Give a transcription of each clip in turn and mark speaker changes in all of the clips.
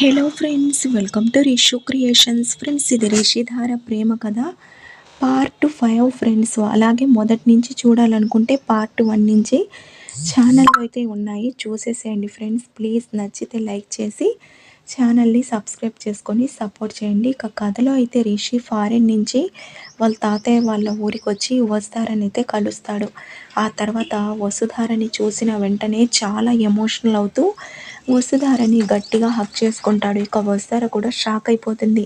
Speaker 1: Hello friends welcome to Rishu creations friends ఇది రిషిధార ప్రేమ కథ. Part five friends అలాగే మొదటి నుంచి చూడాలనుకుంటే పార్ట్ వన్ నుంచి ఛానల్ అయితే ఉన్నాయి. చూసేసేయండి ఫ్రెండ్స్ ప్లీజ్ నచ్చితే లైక్ చేసి ఛానల్ని సబ్స్క్రైబ్ చేసుకొని సపోర్ట్ చేయండి. ఇక కథలో అయితే రిషి ఫారిన్ నుంచి వాళ్ళ తాతయ్య వాళ్ళ ఊరికి వచ్చి వసుధారని అయితే కలుస్తాడు. ఆ తర్వాత వసుధారని చూసిన వెంటనే చాలా ఎమోషనల్ అవుతూ వసుధారని గట్టిగా హక్ చేసుకుంటాడు. ఇక వసుధార కూడా షాక్ అయిపోతుంది.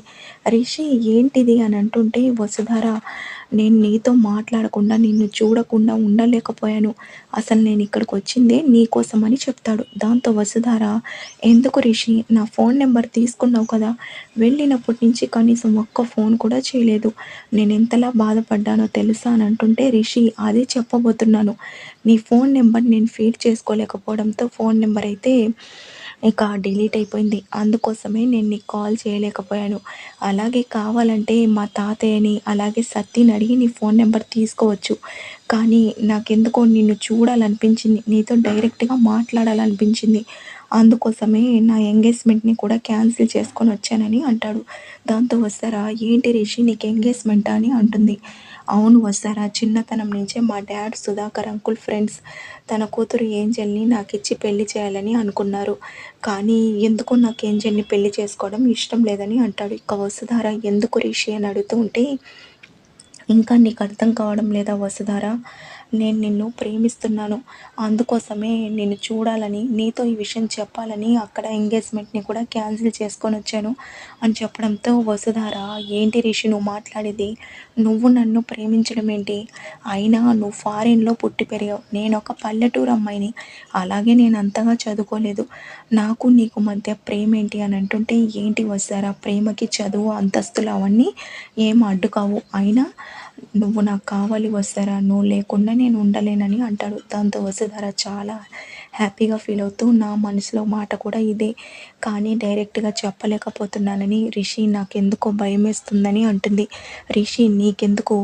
Speaker 1: రిషి ఏంటిది? అని అంటుంటే వసుధార నేను నీతో మాట్లాడకుండా నిన్ను చూడకుండా ఉండలేకపోయాను. అసలు నేను ఇక్కడికి వచ్చిందే నీకోసమని చెప్తాడు. దాంతో వసుధార ఎందుకు రిషి? నా ఫోన్ నెంబర్ తీసుకున్నావు కదా. వెళ్ళినప్పటి నుంచి కనీసం ఒక్క ఫోన్ కూడా చేయలేదు. నేను ఎంతలా బాధపడ్డానో తెలుసా? అని అంటుంటే రిషి అదే చెప్పబోతున్నాను. నీ ఫోన్ నెంబర్ నేను ఫీడ్ చేసుకోలేకపోవడంతో ఫోన్ నెంబర్ అయితే ఇక డిలీట్ అయిపోయింది. అందుకోసమే నేను నీకు కాల్ చేయలేకపోయాను. అలాగే కావాలంటే మా తాతయ్యని అలాగే సత్తిని అడిగి నీ ఫోన్ నెంబర్ తీసుకోవచ్చు. కానీ నాకెందుకో నిన్ను చూడాలనిపించింది. నీతో డైరెక్ట్గా మాట్లాడాలనిపించింది. అందుకోసమే నా ఎంగేజ్మెంట్ని కూడా క్యాన్సిల్ చేసుకొని వచ్చానని అంటాడు. దాంతో వస్తారా? ఏంటి రిషి నీకు ఎంగేజ్మెంట్ అని అంటుంది. అవును వస్తారా? చిన్నతనం నుంచే మా డాడ్ సుధాకర్ అంకుల్ ఫ్రెండ్స్. తన కూతురు ఏంజల్ని నాకు ఇచ్చి పెళ్ళి చేయాలని అనుకున్నారు. కానీ ఎందుకు నాకు ఏంజల్ని పెళ్ళి చేసుకోవడం ఇష్టం లేదని అంటాడు. ఇక వసుధార ఎందుకు రిషి అని అడుగుతూ ఉంటే ఇంకా నీకు అర్థం కావడం లేదా వసుధారా? నేను నిన్ను ప్రేమిస్తున్నాను. అందుకోసమే నేను చూడాలని నీతో ఈ విషయం చెప్పాలని అక్కడ ఎంగేజ్మెంట్ని కూడా క్యాన్సిల్ చేసుకొని వచ్చాను అని చెప్పడంతో వసుధార ఏంటి రిషి నువ్వు మాట్లాడేది? నువ్వు నన్ను ప్రేమించడం ఏంటి? అయినా నువ్వు ఫారిన్లో పుట్టి పెరిగావు. నేను ఒక పల్లెటూరు అమ్మాయిని. అలాగే నేను అంతగా చదువుకోలేదు. నాకు నీకు మధ్య ప్రేమ ఏంటి? అని అంటుంటే ఏంటి వస్తారా ప్రేమకి చదువు అంతస్తులు అవన్నీ ఏం అడ్డుకావు. అయినా నువ్వు నాకు కావాలి వస్తారా? నువ్వు లేకుండా నేను ఉండలేనని అంటాడు. దాంతో వసుధార చాలా హ్యాపీగా ఫీల్ అవుతూ నా మనసులో మాట కూడా ఇదే. కానీ డైరెక్ట్గా చెప్పలేకపోతున్నానని రిషి నాకెందుకో భయం వేస్తుందని అంటుంది. రిషి నీకెందుకు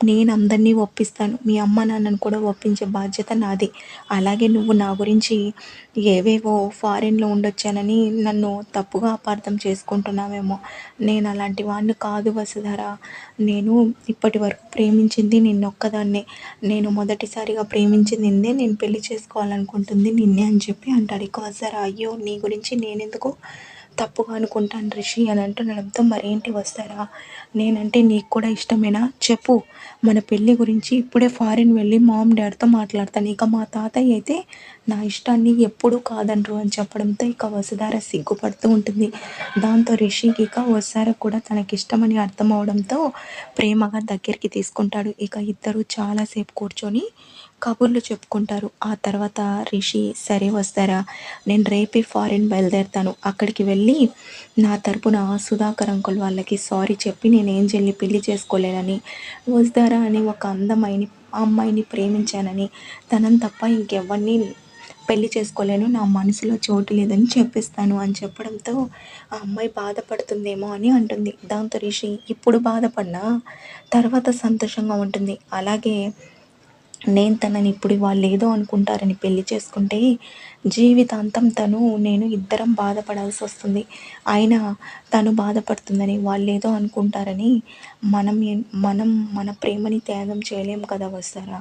Speaker 1: నేను అందరినీ ఒప్పిస్తాను. మీ అమ్మ నాన్నను కూడా ఒప్పించే బాధ్యత నాది. అలాగే నువ్వు నా గురించి ఏవేవో ఫారెన్లో ఉండొచ్చానని నన్ను తప్పుగా అపార్థం చేసుకుంటున్నావేమో. నేను అలాంటి వాడిని కాదు వసుధర. నేను ఇప్పటి వరకు ప్రేమించింది నిన్నొక్కదాన్నే. నేను మొదటిసారిగా ప్రేమించింది నిన్నే నేను పెళ్ళి చేసుకోవాలనుకుంటుంది నిన్నే అని చెప్పి అంటాడు. ఇక వసుధర అయ్యో నీ గురించి నేనెందుకు తప్పుగా అనుకుంటాను రిషి అని అంటుండడంతో మరేంటి వస్తారా? నేనంటే నీకు కూడా ఇష్టమేనా? చెప్పు. మన పెళ్ళి గురించి ఇప్పుడే ఫారిన్ వెళ్ళి మామ్ డాడ్తో మాట్లాడతాను. ఇక మా తాతయ్య అయితే నా ఇష్టాన్ని ఎప్పుడూ కాదనరు అని చెప్పడంతో ఇక వసుధార సిగ్గుపడుతూ ఉంటుంది. దాంతో రిషికి ఇక వసుధార కూడా తనకిష్టమని అర్థం అవడంతో ప్రేమగా దగ్గరికి తీసుకుంటాడు. ఇక ఇద్దరు చాలాసేపు కూర్చొని కబుర్లు చెప్పుకుంటారు. ఆ తర్వాత రిషి సరే వస్తారా నేను రేపే ఫారిన్ బయలుదేరుతాను. అక్కడికి వెళ్ళి నా తరపున సుధాకర్ అంకుల్ వాళ్ళకి సారీ చెప్పి నేను ఏం చెల్లి పెళ్ళి చేసుకోలేనని వస్తారా అని ఒక అందమైన అమ్మాయిని ప్రేమించానని తనని తప్ప ఇంకెవరిని పెళ్ళి చేసుకోలేను నా మనసులో చోటు లేదని చెప్పిస్తాను అని చెప్పడంతో ఆ అమ్మాయి బాధపడుతుందేమో అని అంటుంది. దాంతో రిషి ఇప్పుడు బాధపడినా తర్వాత సంతోషంగా ఉంటుంది. అలాగే నేను తనని ఇప్పుడు వాళ్ళు ఏదో అనుకుంటారని పెళ్ళి చేసుకుంటే జీవితాంతం తను నేను ఇద్దరం బాధపడాల్సి వస్తుంది. అయినా తను బాధపడుతుందని వాళ్ళు ఏదో అనుకుంటారని మనం మనం మన ప్రేమని త్యాగం చేయలేము కదా వస్తారా?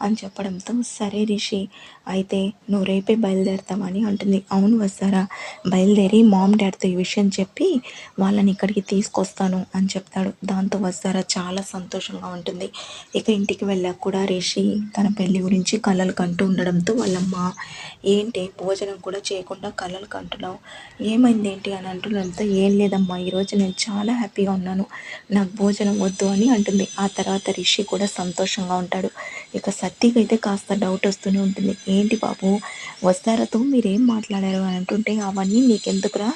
Speaker 1: అని చెప్పడంతో సరే రిషి అయితే నువ్వు రేపే బయలుదేరుతామని అంటుంది. అవును వస్తారా? బయలుదేరి మామ్ డాడ్తో ఈ విషయం చెప్పి వాళ్ళని ఇక్కడికి తీసుకొస్తాను అని చెప్తాడు. దాంతో వస్తారా చాలా సంతోషంగా ఉంటుంది. ఇక ఇంటికి వెళ్ళాక కూడా రిషి తన పెళ్ళి గురించి కలలు కంటూ ఉండడంతో వాళ్ళమ్మ ఏంటి భోజనం కూడా చేయకుండా కలలు కంటున్నావు? ఏమైంది ఏంటి అని అంటుండడంతో ఏం లేదమ్మా ఈరోజు నేను చాలా హ్యాపీగా ఉన్నాను. నాకు భోజనం వద్దు అని అంటుంది. ఆ తర్వాత రిషి కూడా సంతోషంగా ఉంటాడు. ఇక సత్తికి అయితే కాస్త డౌట్ వస్తూనే ఉంటుంది. ఏంటి బాబు? వస్తారతో మీరేం మాట్లాడారు అని అంటుంటే అవన్నీ నీకెందుకురా?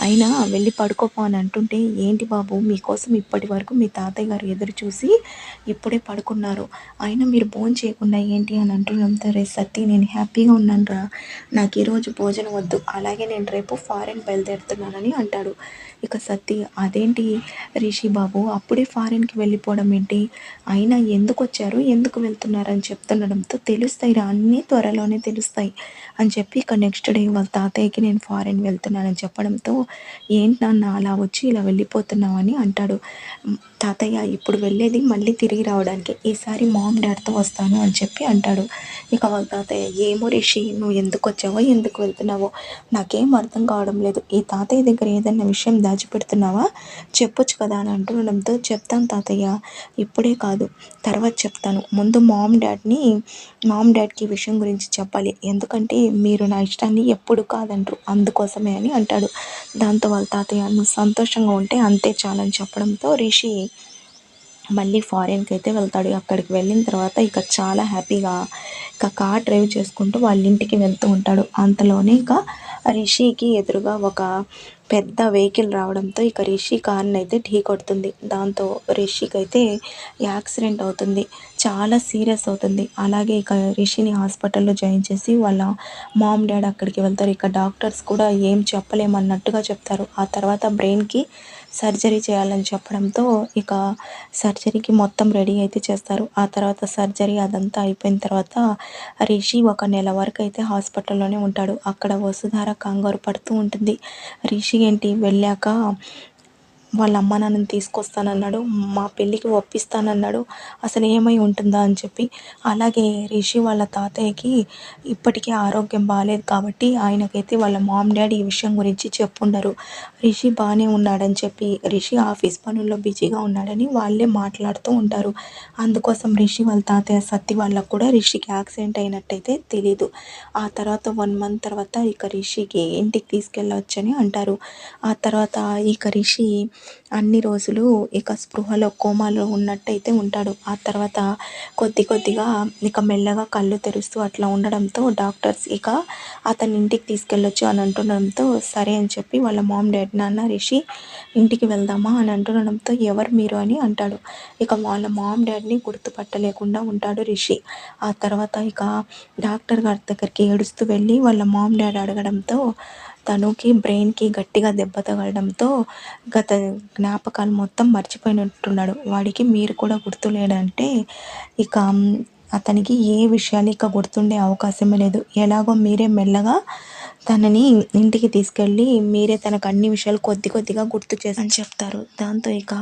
Speaker 1: అయినా వెళ్ళి పడుకోపో అని అంటుంటే ఏంటి బాబు మీకోసం ఇప్పటి వరకు మీ తాతయ్య గారు ఎదురు చూసి ఇప్పుడే పడుకున్నారు. అయినా మీరు భోజనం చేయకుండా ఏంటి అని అంటుండడంతో రే సత్తి నేను హ్యాపీగా ఉన్నాను రా. నాకు ఈరోజు భోజనం వద్దు. అలాగే నేను రేపు ఫారెన్ బయలుదేరుతున్నానని అంటాడు. ఇక సత్తి అదేంటి రిషి బాబు అప్పుడే ఫారెన్కి వెళ్ళిపోవడం ఏంటి? అయినా ఎందుకు వచ్చారు? ఎందుకు వెళ్తున్నారని చెప్తుండడంతో తెలుస్తాయి రా అన్నీ త్వరలోనే తెలుస్తాయి అని చెప్పి ఇక నెక్స్ట్ డే వాళ్ళ తాతయ్యకి నేను ఫారెన్ వెళ్తున్నానని చెప్పడంతో ఏంటి నాన్న అలా వచ్చి ఇలా వెళ్ళిపోతున్నావు అని అంటాడు. తాతయ్య ఇప్పుడు వెళ్ళేది మళ్ళీ తిరిగి రావడానికి. ఈసారి మామ్ డాడ్తో వస్తాను అని చెప్పి అంటాడు. ఇక వాళ్ళ తాతయ్య ఏమో రిషి నువ్వు ఎందుకు వచ్చావో ఎందుకు వెళ్తున్నావో నాకేం అర్థం కావడం లేదు. ఈ తాతయ్య దగ్గర ఏదైనా విషయం దాచిపెడుతున్నావా? చెప్పొచ్చు కదా అని అంటుండడంతో చెప్తాను తాతయ్య ఇప్పుడే కాదు. తర్వాత చెప్తాను. ముందు మామ్ డాడ్ని మామ్ డాడ్కి విషయం గురించి చెప్పాలి. ఎందుకంటే మీరు నా ఇష్టాన్ని ఎప్పుడు కాదంటారు అందుకోసమే అని అంటాడు. దాంతో వాళ్ళ తాతయ్య నువ్వు సంతోషంగా ఉంటే అంతే చాలని చెప్పడంతో రిషి మళ్ళీ ఫారిన్కి అయితే వెళ్తాడు. అక్కడికి వెళ్ళిన తర్వాత ఇక చాలా హ్యాపీగా ఇక కార్ డ్రైవ్ చేసుకుంటూ వాళ్ళ ఇంటికి వెళ్తూ ఉంటాడు. అంతలోనే ఇక రిషికి ఎదురుగా ఒక పెద్ద వెహికల్ రావడంతో ఇక రిషి కార్ని అయితే ఢీ కొడుతుంది. దాంతో రిషికి అయితే యాక్సిడెంట్ అవుతుంది. చాలా సీరియస్ అవుతుంది. అలాగే ఇక రిషిని హాస్పిటల్లో జాయిన్ చేసి వాళ్ళ మామ్ డాడ్ అక్కడికి వెళ్తారు. ఇక డాక్టర్స్ కూడా ఏం చెప్పలేమన్నట్టుగా చెప్తారు. ఆ తర్వాత బ్రెయిన్కి సర్జరీ చేయాలని చెప్పడంతో ఇక సర్జరీకి మొత్తం రెడీ అయితే చేస్తారు. ఆ తర్వాత సర్జరీ అదంతా అయిపోయిన తర్వాత రిషి ఒక నెల వరకు అయితే హాస్పిటల్లోనే ఉంటాడు. అక్కడ వసుధార కంగారు పడుతూ ఉంటుంది. రిషి ఏంటి? వెళ్ళాక వాళ్ళ అమ్మ నాన్నని తీసుకొస్తానన్నాడు మా పెళ్ళికి ఒప్పిస్తానన్నాడు అసలు ఏమై ఉంటుందా? అని చెప్పి. అలాగే రిషి వాళ్ళ తాతయ్యకి ఇప్పటికీ ఆరోగ్యం బాగాలేదు కాబట్టి ఆయనకైతే వాళ్ళ మామ్ డాడీ ఈ విషయం గురించి చెప్పుండరు. రిషి బాగానే ఉన్నాడని చెప్పి రిషి ఆఫీస్ పనుల్లో బిజీగా ఉన్నాడని వాళ్ళే మాట్లాడుతూ ఉంటారు. అందుకోసం రిషి వాళ్ళ తాతయ్య సత్తి వాళ్ళకు కూడా రిషికి యాక్సిడెంట్ అయినట్టయితే తెలీదు. ఆ తర్వాత వన్ మంత్ తర్వాత ఇక రిషికి ఇంటికి తీసుకెళ్ళవచ్చని అంటారు. ఆ తర్వాత ఇక రిషి అన్ని రోజులు ఇక స్పృహలో కోమాలో ఉన్నట్టయితే ఉంటాడు. ఆ తర్వాత కొద్ది కొద్దిగా ఇక మెల్లగా కళ్ళు తెరుస్తూ అట్లా ఉండడంతో డాక్టర్స్ ఇక అతని ఇంటికి తీసుకెళ్ళొచ్చు అని అంటుండడంతో సరే అని చెప్పి వాళ్ళ మామ్ డాడ్ నాన్న రిషి ఇంటికి వెళ్దామా అని అంటుండడంతో ఎవరు మీరు అని అంటాడు. ఇక వాళ్ళ మామ్ డాడ్ని గుర్తుపట్టలేకుండా ఉంటాడు రిషి. ఆ తర్వాత ఇక డాక్టర్ గారి దగ్గరికి ఏడుస్తూ వెళ్ళి వాళ్ళ మామ్ డాడ్ అడగడంతో తనుకి బ్రెయిన్కి గట్టిగా దెబ్బ తగలడంతో గత జ్ఞాపకాలు మొత్తం మర్చిపోయినట్టున్నాడు. వాడికి మీరు కూడా గుర్తులేడంటే ఇక అతనికి ఏ విషయాలు ఇక గుర్తుండే అవకాశమే లేదు. ఎలాగో మీరే మెల్లగా తనని ఇంటికి తీసుకెళ్ళి మీరే తనకు అన్ని విషయాలు కొద్ది కొద్దిగా గుర్తు చేసి అని చెప్తారు. దాంతో ఇక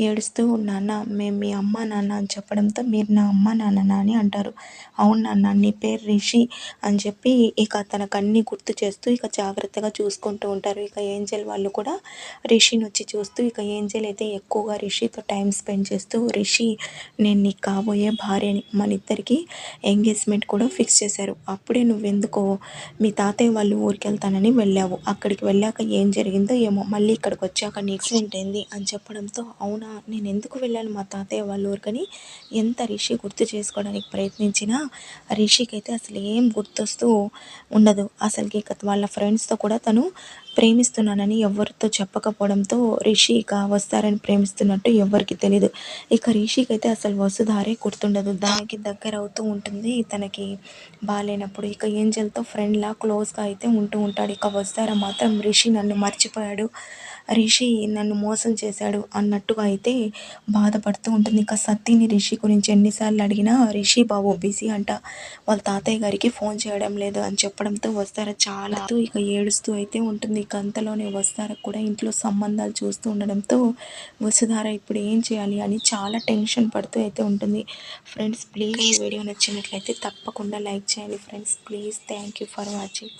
Speaker 1: ఏడుస్తూ నాన్న మేము మీ అమ్మ నాన్న అని చెప్పడంతో మీరు నా అమ్మ నాన్న అని అంటారు. అవును నాన్న నీ పేరు రిషి అని చెప్పి ఇక తనకు అన్ని గుర్తు చేస్తూ ఇక జాగ్రత్తగా చూసుకుంటూ ఉంటారు. ఇక ఏంజల్ వాళ్ళు కూడా రిషిని వచ్చి చూస్తూ ఇక ఏంజల్ అయితే ఎక్కువగా రిషితో టైం స్పెండ్ చేస్తూ రిషి నేను నీకు కాబోయే భార్యని. మన ఇద్దరికి ఎంగేజ్మెంట్ కూడా ఫిక్స్ చేశారు. అప్పుడే నువ్వెందుకో మీ తాతయ్య వాళ్ళు ఊరికి వెళ్తానని వెళ్ళావు. అక్కడికి వెళ్ళాక ఏం జరిగిందో ఏమో మళ్ళీ ఇక్కడికి వచ్చాక నీ యాక్సిడెంట్ అయింది అని చెప్పడంతో అవునా? నేను ఎందుకు వెళ్ళాను మా తాతయ్య వాళ్ళ ఊరికని? ఎంత రిషి గుర్తు చేసుకోవడానికి ప్రయత్నించినా రిషికి అయితే అసలు ఏం గుర్తొస్తూ ఉండదు. అసలుకి వాళ్ళ ఫ్రెండ్స్తో కూడా తను ప్రేమిస్తున్నానని ఎవరితో చెప్పకపోవడంతో రిషి ఇక వస్తారని ప్రేమిస్తున్నట్టు ఎవరికి తెలియదు ఇక రిషికి అయితే అసలు వసుధారే గుర్తుండదు. దానికి దగ్గర అవుతూ ఉంటుంది. తనకి బాగాలేనప్పుడు ఇక ఏంజల్తో ఫ్రెండ్లా క్లోజ్గా అయితే ఉంటూ ఉంటాడు. ఇక వస్తారా మాత్రం రిషి నన్ను మర్చిపోయాడు. రిషి నన్ను మోసం చేశాడు అన్నట్టుగా అయితే బాధపడుతూ ఉంటుంది. ఇక సత్తిని రిషి గురించి ఎన్నిసార్లు అడిగినా రిషి బాబు బిజీ అంట. వాళ్ళ తాతయ్య గారికి ఫోన్ చేయడం లేదు అని చెప్పడంతో వస్తారా చాలా. ఇక ఏడుస్తూ అయితే ఉంటుంది. ఇక అంతలోనే వస్తారా కూడా ఇంట్లో సంబంధాలు చూస్తూ ఉండడంతో వసుధార ఇప్పుడు ఏం చేయాలి అని చాలా టెన్షన్ పడుతూ అయితే ఉంటుంది. Friends please. వీడియో నచ్చినట్లయితే తప్పకుండా లైక్ చేయండి. Friends please thank you for watching.